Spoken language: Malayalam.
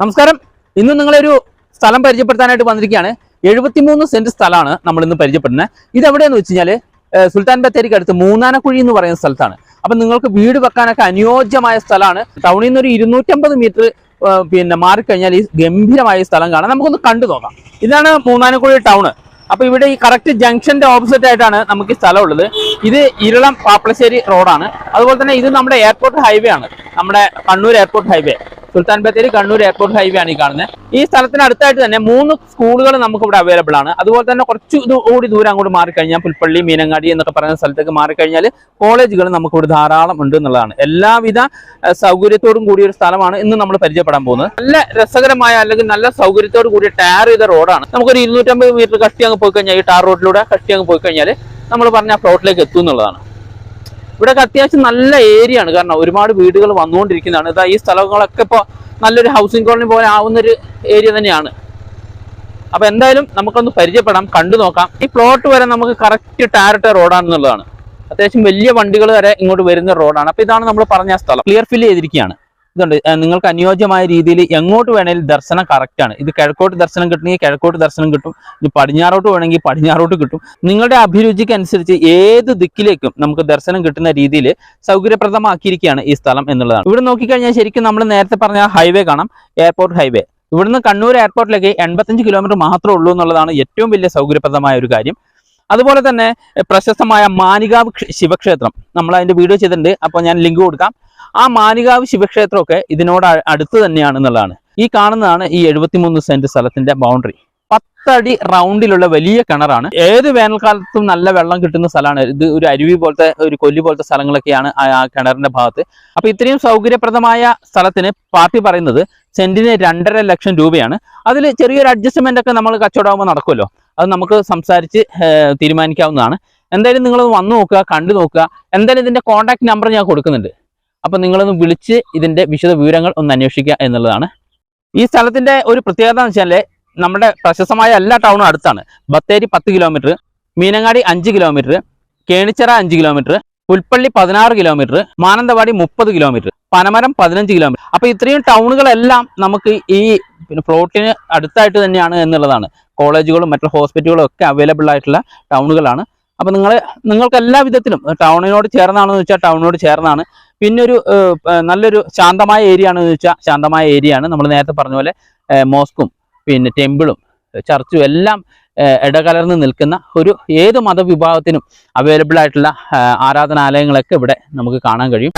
നമസ്കാരം. ഇന്ന് നിങ്ങളൊരു സ്ഥലം പരിചയപ്പെടുത്താനായിട്ട് വന്നിരിക്കുകയാണ്. എഴുപത്തിമൂന്ന് സെന്റ് സ്ഥലമാണ് നമ്മൾ ഇന്ന് പരിചയപ്പെടുന്നത്. ഇത് എവിടെയെന്ന് വെച്ച് കഴിഞ്ഞാൽ സുൽത്താൻ ബത്തേരിക്ക് അടുത്ത് മൂന്നാനക്കുഴി എന്ന് പറയുന്ന സ്ഥലത്താണ്. അപ്പൊ നിങ്ങൾക്ക് വീട് വെക്കാനൊക്കെ അനുയോജ്യമായ സ്ഥലമാണ്. ടൗണിൽ നിന്ന് ഒരു ഇരുന്നൂറ്റമ്പത് മീറ്റർ പിന്നെ മാറിക്കഴിഞ്ഞാൽ ഈ ഗംഭീരമായ സ്ഥലം കാണാം. നമുക്കൊന്ന് കണ്ടു നോക്കാം. ഇതാണ് മൂന്നാനക്കുഴി ടൗൺ അപ്പൊ ഇവിടെ ഈ കറക്റ്റ് ജംഗ്ഷന്റെ ഓപ്പോസിറ്റ് ആയിട്ടാണ് നമുക്ക് ഈ സ്ഥലം ഉള്ളത്. ഇത് ഇരളം പാപ്പളശ്ശേരി റോഡാണ്. അതുപോലെ തന്നെ ഇത് നമ്മുടെ എയർപോർട്ട് ഹൈവേ ആണ്. നമ്മുടെ Kannur airport highway. Sultan Bathery Kannur airport highway ആണ് ഈ കാണുന്നത്. ഈ സ്ഥലത്തിന് അടുത്തായിട്ട് തന്നെ മൂന്ന് സ്കൂളുകൾ നമുക്ക് ഇവിടെ അവൈലബിൾ ആണ്. അതുപോലെ തന്നെ കുറച്ച് കൂടി ദൂരം അങ്ങോട്ട് മാറിക്കഴിഞ്ഞാൽ പുൽപ്പള്ളി മീനങ്ങാടി എന്നൊക്കെ പറയുന്ന സ്ഥലത്തേക്ക് മാറിക്കഴിഞ്ഞാൽ കോളേജുകൾ നമുക്ക് ഇവിടെ ധാരാളം ഉണ്ട് എന്നുള്ളതാണ്. എല്ലാവിധ സൗകര്യത്തോടും കൂടിയ ഒരു സ്ഥലമാണ് ഇന്ന് നമ്മൾ പരിചയപ്പെടാൻ പോകുന്നത്. നല്ല രസകരമായ അല്ലെങ്കിൽ നല്ല സൗകര്യത്തോട് കൂടിയ ടാർ ചെയ്ത റോഡാണ് നമുക്കൊരു ഇരുന്നൂറ്റമ്പത് മീറ്റർ കഷ്ടി അങ്ങ് പോയി കഴിഞ്ഞാൽ ഈ ടാർ റോഡിലൂടെ കഷ്ടി അങ്ങ് പോയി കഴിഞ്ഞാൽ നമ്മൾ പറഞ്ഞ ആ പ്ലോട്ടിലേക്ക് എത്തും എന്നുള്ളതാണ്. ഇവിടെയൊക്കെ അത്യാവശ്യം നല്ല ഏരിയ ആണ്. കാരണം ഒരുപാട് വീടുകൾ വന്നുകൊണ്ടിരിക്കുന്നതാണ്. ഇതാ ഈ സ്ഥലങ്ങളൊക്കെ ഇപ്പോൾ നല്ലൊരു ഹൗസിംഗ് കോളനി പോലെ ആവുന്ന ഒരു ഏരിയ തന്നെയാണ്. അപ്പോൾ എന്തായാലും നമുക്കൊന്ന് പരിചയപ്പെടാം കണ്ടു നോക്കാം. ഈ പ്ലോട്ട് വരെ നമുക്ക് കറക്റ്റ് ടാരറ്റ റോഡാണെന്നുള്ളതാണ് അത്യാവശ്യം വലിയ വണ്ടികൾ വരെ ഇങ്ങോട്ട് വരുന്ന റോഡാണ് അപ്പോൾ ഇതാണ് നമ്മൾ പറഞ്ഞ സ്ഥലം. ക്ലിയർ ഫില്ല് ചെയ്തിരിക്കുകയാണ്. ഇതുണ്ട്. നിങ്ങൾക്ക് അനുയോജ്യമായ രീതിയിൽ എങ്ങോട്ട് വേണേലും ദർശനം കറക്റ്റ് ആണ്. ഇത് കിഴക്കോട്ട് ദർശനം കിട്ടണമെങ്കിൽ കിഴക്കോട്ട് ദർശനം കിട്ടും ഇത് പടിഞ്ഞാറോട്ട് വേണമെങ്കിൽ പടിഞ്ഞാറോട്ട് കിട്ടും. നിങ്ങളുടെ അഭിരുചിക്ക് അനുസരിച്ച് ഏത് ദിക്കിലേക്കും നമുക്ക് ദർശനം കിട്ടുന്ന രീതിയിൽ സൗകര്യപ്രദമാക്കിയിരിക്കുകയാണ് ഈ സ്ഥലം എന്നുള്ളതാണ്. ഇവിടെ നോക്കിക്കഴിഞ്ഞാൽ ശരിക്കും നമ്മൾ നേരത്തെ പറഞ്ഞ ഹൈവേ കാണാം എയർപോർട്ട് ഹൈവേ ഇവിടുന്ന് കണ്ണൂർ എയർപോർട്ടിലേക്ക് എൺപത്തഞ്ച് കിലോമീറ്റർ മാത്രമേ ഉള്ളൂ എന്നുള്ളതാണ് ഏറ്റവും വലിയ സൗകര്യപ്രദമായ ഒരു കാര്യം. അതുപോലെ തന്നെ പ്രശസ്തമായ മാനികാവ് ശിവക്ഷേത്രം. നമ്മൾ അതിന്റെ വീഡിയോ ചെയ്തിട്ടുണ്ട്. അപ്പോൾ ഞാൻ ലിങ്ക് കൊടുക്കാം. ആ മാനികാവ് ശിവക്ഷേത്രമൊക്കെ ഇതിനോട് അടുത്ത് തന്നെയാണ് എന്നുള്ളതാണ്. ഈ കാണുന്നതാണ് ഈ എഴുപത്തിമൂന്ന് സെന്റ് സ്ഥലത്തിന്റെ ബൗണ്ടറി പത്തടി റൗണ്ടിലുള്ള വലിയ കിണറാണ്. ഏത് വേനൽക്കാലത്തും നല്ല വെള്ളം കിട്ടുന്ന സ്ഥലമാണ്. ഇത് ഒരു അരുവി പോലത്തെ ഒരു കൊല്ലി പോലത്തെ സ്ഥലങ്ങളൊക്കെയാണ് ആ കിണറിന്റെ ഭാഗത്ത്. അപ്പൊ ഇത്രയും സൗകര്യപ്രദമായ സ്ഥലത്തിന് പാർട്ടി പറയുന്നത് സെന്റിന് രണ്ടര ലക്ഷം രൂപയാണ്. അതിൽ ചെറിയൊരു അഡ്ജസ്റ്റ്മെന്റ് ഒക്കെ നമ്മൾ കച്ചവടമാകുമ്പോൾ നടക്കുമല്ലോ. അത് നമുക്ക് സംസാരിച്ച് തീരുമാനിക്കാവുന്നതാണ്. എന്തായാലും നിങ്ങൾ വന്നു നോക്കുക കണ്ടു നോക്കുക. എന്തായാലും ഇതിന്റെ കോൺടാക്ട് നമ്പർ ഞാൻ കൊടുക്കുന്നുണ്ട്. അപ്പൊ നിങ്ങളൊന്ന് വിളിച്ച് ഇതിന്റെ വിശദ വിവരങ്ങൾ ഒന്ന് അന്വേഷിക്കുക എന്നുള്ളതാണ്. ഈ സ്ഥലത്തിന്റെ ഒരു പ്രത്യേകത എന്ന് വെച്ചാൽ നമ്മുടെ പ്രശസ്തമായ എല്ലാ ടൗണും അടുത്താണ്. ബത്തേരി പത്ത് കിലോമീറ്റർ മീനങ്ങാടി അഞ്ച് കിലോമീറ്റർ കേണിച്ചിറ അഞ്ച് കിലോമീറ്റർ പുൽപ്പള്ളി പതിനാറ് കിലോമീറ്റർ മാനന്തവാടി മുപ്പത് കിലോമീറ്റർ പനമരം പതിനഞ്ച് കിലോമീറ്റർ അപ്പൊ ഇത്രയും ടൗണുകളെല്ലാം നമുക്ക് ഈ പിന്നെ പ്ലോട്ടിന് അടുത്തായിട്ട് തന്നെയാണ് എന്നുള്ളതാണ്. കോളേജുകളും മറ്റു ഹോസ്പിറ്റലുകളും ഒക്കെ അവൈലബിൾ ആയിട്ടുള്ള ടൗണുകളാണ് അപ്പൊ നിങ്ങൾ നിങ്ങൾക്ക് എല്ലാ വിധത്തിലും ടൗണിനോട് ചേർന്നാണെന്ന് വെച്ചാൽ ടൗണിനോട് ചേർന്നാണ്. പിന്നെ ഒരു നല്ലൊരു ശാന്തമായ ഏരിയ ആണെന്ന് വെച്ചാൽ ശാന്തമായ ഏരിയ ആണ്. നമ്മൾ നേരത്തെ പറഞ്ഞ പോലെ മോസ്കും. പിന്നെ ടെമ്പിളും ചർച്ചും എല്ലാം ഇടകലർന്ന് നിൽക്കുന്ന ഒരു ഏത് മതവിഭാഗത്തിനും അവൈലബിൾ ആയിട്ടുള്ള ആരാധനാലയങ്ങളൊക്കെ ഇവിടെ നമുക്ക് കാണാൻ കഴിയും.